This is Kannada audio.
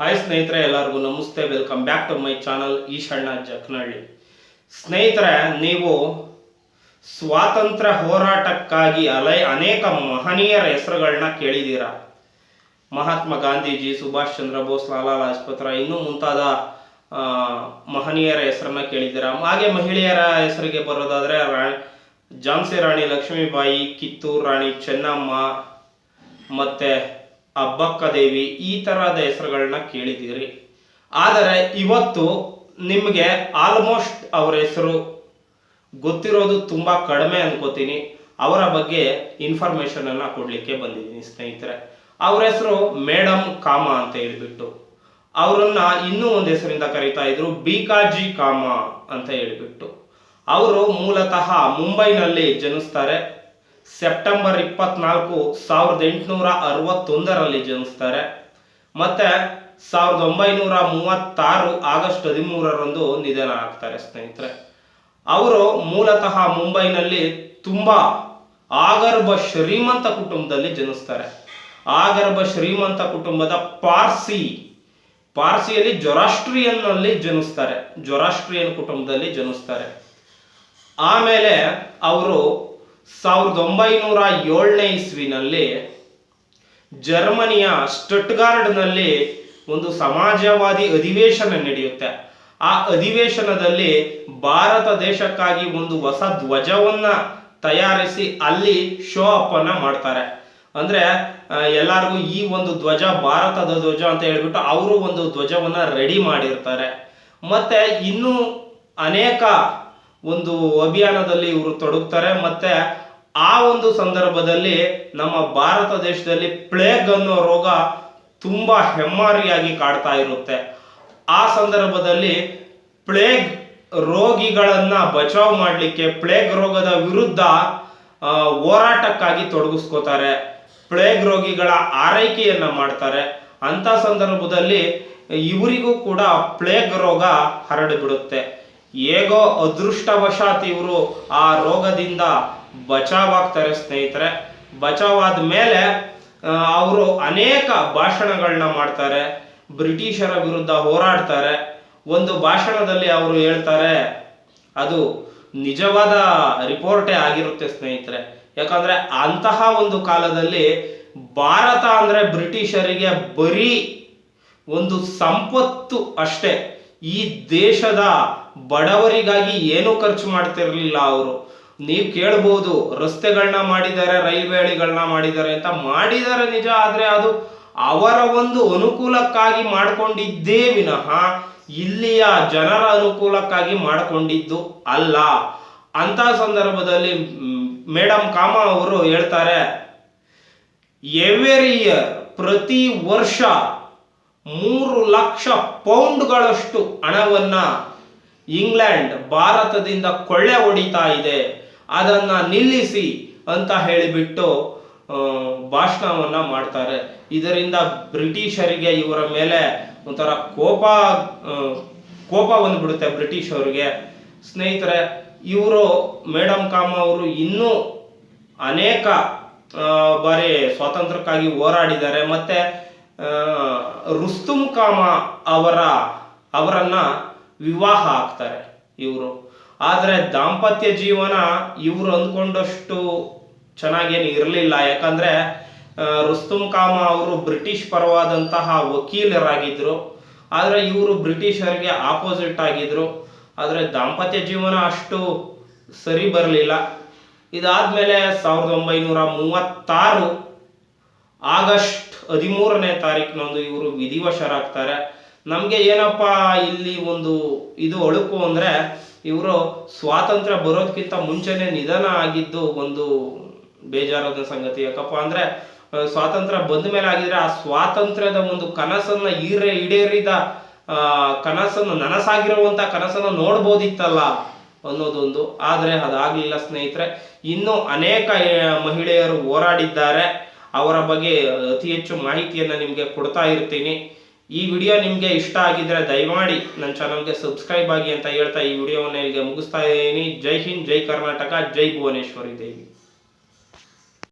ಹಾಯ್ ಸ್ನೇಹಿತರೆ, ಎಲ್ಲರಿಗೂ ನಮಸ್ತೆ. Welcome back to my channel Eshanna Jaknahalli ಸ್ನೇಹಿತರೆ, ನೀವು ಸ್ವಾತಂತ್ರ್ಯ ಹೋರಾಟಕ್ಕಾಗಿ ಅಲೈ ಅನೇಕ ಮಹನೀಯರ ಹೆಸರುಗಳನ್ನ ಕೇಳಿದ್ದೀರಾ ಮಹಾತ್ಮ ಗಾಂಧೀಜಿ, ಸುಭಾಷ್ ಚಂದ್ರ ಬೋಸ್, ಲಾಲಾ ಲಾಜಪತ್ ರಾಯ್ ಇನ್ನೂ ಮುಂತಾದ ಮಹನೀಯರ ಹೆಸರನ್ನ ಕೇಳಿದ್ದೀರಾ ಹಾಗೆ ಮಹಿಳೆಯರ ಹೆಸರಿಗೆ ಬರೋದಾದ್ರೆ ಝಾನ್ಸಿ ರಾಣಿ ಲಕ್ಷ್ಮೀಬಾಯಿ, ಕಿತ್ತೂರು ರಾಣಿ ಚೆನ್ನಮ್ಮ, ಮತ್ತೆ ಅಬ್ಬಕ್ಕ ದೇವಿ, ಈ ತರಹದ ಹೆಸರುಗಳನ್ನ ಕೇಳಿದ್ದೀರಿ. ಆದರೆ ಇವತ್ತು ನಿಮಗೆ ಆಲ್ಮೋಸ್ಟ್ ಅವರ ಹೆಸರು ಗೊತ್ತಿರೋದು ತುಂಬಾ ಕಡಿಮೆ ಅನ್ಕೋತೀನಿ. ಅವರ ಬಗ್ಗೆ ಇನ್ಫಾರ್ಮೇಶನ್ ಅನ್ನ ಕೊಡ್ಲಿಕ್ಕೆ ಬಂದಿದ್ದೀನಿ ಸ್ನೇಹಿತರೆ. ಅವರ ಹೆಸರು ಮೇಡಮ್ ಕಾಮ ಅಂತ ಹೇಳ್ಬಿಟ್ಟು. ಅವರನ್ನ ಇನ್ನೂ ಒಂದು ಹೆಸರಿಂದ ಕರೀತಾ ಇದ್ರು, ಬಿಕಾಜಿ ಕಾಮ ಅಂತ ಹೇಳ್ಬಿಟ್ಟು. ಅವರು ಮೂಲತಃ ಮುಂಬೈನಲ್ಲಿ ಜನಿಸ್ತಾರೆ. ಸೆಪ್ಟೆಂಬರ್ ಇಪ್ಪತ್ನಾಲ್ಕು ಸಾವಿರದ ಎಂಟುನೂರ ಅರವತ್ತೊಂದರಲ್ಲಿ ಜನಿಸ್ತಾರೆ. ಮತ್ತೆ ಸಾವಿರದ ಒಂಬೈನೂರ ಮೂವತ್ತಾರು ಆಗಸ್ಟ್ ಹದಿಮೂರರಂದು ನಿಧನ ಆಗ್ತಾರೆ ಸ್ನೇಹಿತರೆ. ಅವರು ಮೂಲತಃ ಮುಂಬೈನಲ್ಲಿ ತುಂಬಾ ಆಗರ್ಭ ಶ್ರೀಮಂತ ಕುಟುಂಬದಲ್ಲಿ ಜನಿಸ್ತಾರೆ. ಆಗರ್ಭ ಶ್ರೀಮಂತ ಕುಟುಂಬದ ಪಾರ್ಸಿ, ಪಾರ್ಸಿಯಲ್ಲಿ ಜೊರಾಸ್ಟ್ರಿಯನ್ನಲ್ಲಿ ಜನಿಸ್ತಾರೆ. ಜೊರಾಸ್ಟ್ರಿಯನ್ ಕುಟುಂಬದಲ್ಲಿ ಜನಿಸ್ತಾರೆ. ಆಮೇಲೆ ಅವರು ಸಾವಿರದ ಒಂಬೈನೂರ ಏಳನೇ ಇಸ್ವಿನಲ್ಲಿ ಜರ್ಮನಿಯ ಸ್ಟಟ್ಗಾರ್ಡ್ನಲ್ಲಿ ಒಂದು ಸಮಾಜವಾದಿ ಅಧಿವೇಶನ ನಡೆಯುತ್ತೆ. ಆ ಅಧಿವೇಶನದಲ್ಲಿ ಭಾರತ ದೇಶಕ್ಕಾಗಿ ಒಂದು ಹೊಸ ಧ್ವಜವನ್ನ ತಯಾರಿಸಿ ಅಲ್ಲಿ ಶೋ ಅಪ್ ಅನ್ನ ಮಾಡ್ತಾರೆ. ಅಂದ್ರೆ ಎಲ್ಲರಿಗೂ ಈ ಒಂದು ಧ್ವಜ ಭಾರತದ ಧ್ವಜ ಅಂತ ಹೇಳ್ಬಿಟ್ಟು ಅವರು ಒಂದು ಧ್ವಜವನ್ನ ರೆಡಿ ಮಾಡಿರ್ತಾರೆ. ಮತ್ತೆ ಇನ್ನೂ ಅನೇಕ ಒಂದು ಅಭಿಯಾನದಲ್ಲಿ ಇವರು ತೊಡಗ್ತಾರೆ. ಮತ್ತೆ ಆ ಒಂದು ಸಂದರ್ಭದಲ್ಲಿ ನಮ್ಮ ಭಾರತ ದೇಶದಲ್ಲಿ ಪ್ಲೇಗ್ ಅನ್ನೋ ರೋಗ ತುಂಬಾ ಹೆಮ್ಮಾರಿಯಾಗಿ ಕಾಡ್ತಾ ಇರುತ್ತೆ. ಆ ಸಂದರ್ಭದಲ್ಲಿ ಪ್ಲೇಗ್ ರೋಗಿಗಳನ್ನ ಬಚಾವ್ ಮಾಡಲಿಕ್ಕೆ ಪ್ಲೇಗ್ ರೋಗದ ವಿರುದ್ಧ ಹೋರಾಟಕ್ಕಾಗಿ ತೊಡಗಿಸ್ಕೋತಾರೆ. ಪ್ಲೇಗ್ ರೋಗಿಗಳ ಆರೈಕೆಯನ್ನ ಮಾಡ್ತಾರೆ. ಅಂತ ಸಂದರ್ಭದಲ್ಲಿ ಇವರಿಗೂ ಕೂಡ ಪ್ಲೇಗ್ ರೋಗ ಹರಡಿಬಿಡುತ್ತೆ. ಹೇಗೋ ಅದೃಷ್ಟವಶಾತ್ ಇವರು ಆ ರೋಗದಿಂದ ಬಚಾವಾಗ್ತಾರೆ ಸ್ನೇಹಿತರೆ. ಬಚಾವಾದ ಮೇಲೆ ಅವರು ಅನೇಕ ಭಾಷಣಗಳನ್ನ ಮಾಡ್ತಾರೆ. ಬ್ರಿಟಿಷರ ವಿರುದ್ಧ ಹೋರಾಡ್ತಾರೆ. ಒಂದು ಭಾಷಣದಲ್ಲಿ ಅವರು ಹೇಳ್ತಾರೆ, ಅದು ನಿಜವಾದ ರಿಪೋರ್ಟೇ ಆಗಿರುತ್ತೆ ಸ್ನೇಹಿತರೆ. ಯಾಕಂದ್ರೆ ಅಂತಹ ಒಂದು ಕಾಲದಲ್ಲಿ ಭಾರತ ಅಂದ್ರೆ ಬ್ರಿಟಿಷರಿಗೆ ಬರೀ ಒಂದು ಸಂಪತ್ತು ಅಷ್ಟೇ. ಈ ದೇಶದ ಬಡವರಿಗಾಗಿ ಏನು ಖರ್ಚು ಮಾಡ್ತಿರ್ಲಿಲ್ಲ ಅವರು? ನೀವು ಕೇಳ್ಬೋದು ರಸ್ತೆಗಳನ್ನ ಮಾಡಿದ್ದಾರೆ, ರೈಲ್ವೆ ಹಳಿಗಳನ್ನ ಮಾಡಿದ್ದಾರೆ ಅಂತ ಮಾಡಿದ್ದಾರೆ ನಿಜ, ಆದರೆ ಅದು ಅವರ ಒಂದು ಅನುಕೂಲಕ್ಕಾಗಿ ಮಾಡ್ಕೊಂಡಿದ್ದೇ ವಿನಃ ಇಲ್ಲಿಯ ಜನರ ಅನುಕೂಲಕ್ಕಾಗಿ ಮಾಡ್ಕೊಂಡಿದ್ದು ಅಲ್ಲ. ಅಂತ ಸಂದರ್ಭದಲ್ಲಿ ಮೇಡಮ್ ಕಾಮ ಅವರು ಹೇಳ್ತಾರೆ ಎವ್ರಿ ಇಯರ್ ಪ್ರತಿ ವರ್ಷ ಮೂರು ಲಕ್ಷ ಪೌಂಡ್ಗಳಷ್ಟು ಹಣವನ್ನ ಇಂಗ್ಲೆಂಡ್ ಭಾರತದಿಂದ ಕೊಳ್ಳೆ ಹೊಡಿತಾ ಇದೆ. ಅದನ್ನ ನಿಲ್ಲಿಸಿ ಅಂತ ಹೇಳಿಬಿಟ್ಟು ಭಾಷಣವನ್ನು ಮಾಡ್ತಾರೆ. ಇದರಿಂದ ಬ್ರಿಟಿಷರಿಗೆ ಇವರ ಮೇಲೆ ಒಂಥರ ಕೋಪ ಕೋಪ ಬಂದ್ಬಿಡುತ್ತೆ ಬ್ರಿಟಿಷ್ ಅವರಿಗೆ. ಸ್ನೇಹಿತರೆ, ಇವರು ಮೇಡಮ್ ಕಾಮ ಅವರು ಇನ್ನೂ ಅನೇಕ ಬಾರಿ ಸ್ವಾತಂತ್ರ್ಯಕ್ಕಾಗಿ ಹೋರಾಡಿದ್ದಾರೆ. ಮತ್ತೆ ರುಸ್ತುಂ ಕಾಮ ಅವರ, ಅವರನ್ನ ವಿವಾಹ ಆಗ್ತಾರೆ ಇವರು. ಆದರೆ ದಾಂಪತ್ಯ ಜೀವನ ಇವರು ಅಂದ್ಕೊಂಡಷ್ಟು ಚೆನ್ನಾಗೇನು ಇರಲಿಲ್ಲ. ಯಾಕಂದರೆ ರುಸ್ತುಂ ಕಾಮ ಅವರು ಬ್ರಿಟಿಷ್ ಪರವಾದಂತಹ ವಕೀಲರಾಗಿದ್ದರು ಆದರೆ ಇವರು ಬ್ರಿಟಿಷರಿಗೆ ಆಪೋಸಿಟ್ ಆಗಿದ್ದರು ಆದರೆ ದಾಂಪತ್ಯ ಜೀವನ ಅಷ್ಟು ಸರಿ ಬರಲಿಲ್ಲ. ಇದಾದ್ಮೇಲೆ ಸಾವಿರದ ಒಂಬೈನೂರ ಮೂವತ್ತಾರು ಆಗಸ್ಟ್ ಹದಿಮೂರನೇ ತಾರೀಕಿನಂದು ಇವರು ವಿಧಿವಶರಾಗ್ತಾರೆ. ನಮಗೆ ಏನಪ್ಪ ಇಲ್ಲಿ ಒಂದು ಇದು ಅಳುಕು ಅಂದರೆ ಇವರು ಸ್ವಾತಂತ್ರ್ಯ ಬರೋದಕ್ಕಿಂತ ಮುಂಚೆನೆ ನಿಧನ ಆಗಿದ್ದು ಒಂದು ಬೇಜಾರಾದ ಸಂಗತಿ. ಯಾಕಪ್ಪ ಅಂದರೆ ಸ್ವಾತಂತ್ರ್ಯ ಬಂದ ಮೇಲೆ ಆಗಿದ್ರೆ ಆ ಸ್ವಾತಂತ್ರ್ಯದ ಒಂದು ಕನಸನ್ನ ಈರೆ ಈಡೇರಿದ ಕನಸನ್ನು ನನಸಾಗಿರುವಂಥ ಕನಸನ್ನು ನೋಡ್ಬೋದಿತ್ತಲ್ಲ ಅನ್ನೋದೊಂದು. ಆದರೆ ಅದಾಗ್ಲಿಲ್ಲ ಸ್ನೇಹಿತರೆ, ಇನ್ನೂ ಅನೇಕ ಮಹಿಳೆಯರು ಹೋರಾಡಿದ್ದಾರೆ. ಅವರ ಬಗ್ಗೆ ಅತಿ ಹೆಚ್ಚು ಮಾಹಿತಿಯನ್ನು ನಿಮಗೆ ಕೊಡ್ತಾ ಇರ್ತೀನಿ. ಈ ವಿಡಿಯೋ ನಿಮಗೆ ಇಷ್ಟ ಆಗಿದ್ರೆ ದಯಮಾಡಿ ನನ್ನ ಚಾನಲ್ಗೆ ಸಬ್ಸ್ಕ್ರೈಬ್ ಆಗಿ ಅಂತ ಹೇಳ್ತಾ ಈ ವಿಡಿಯೋವನ್ನು ಇಲ್ಲಿಗೆ ಮುಗಿಸ್ತಾ ಇದ್ದೀನಿ. ಜೈ ಹಿಂದ್, ಜೈ ಕರ್ನಾಟಕ, ಜೈ ಭುವನೇಶ್ವರಿ ದೇವಿ.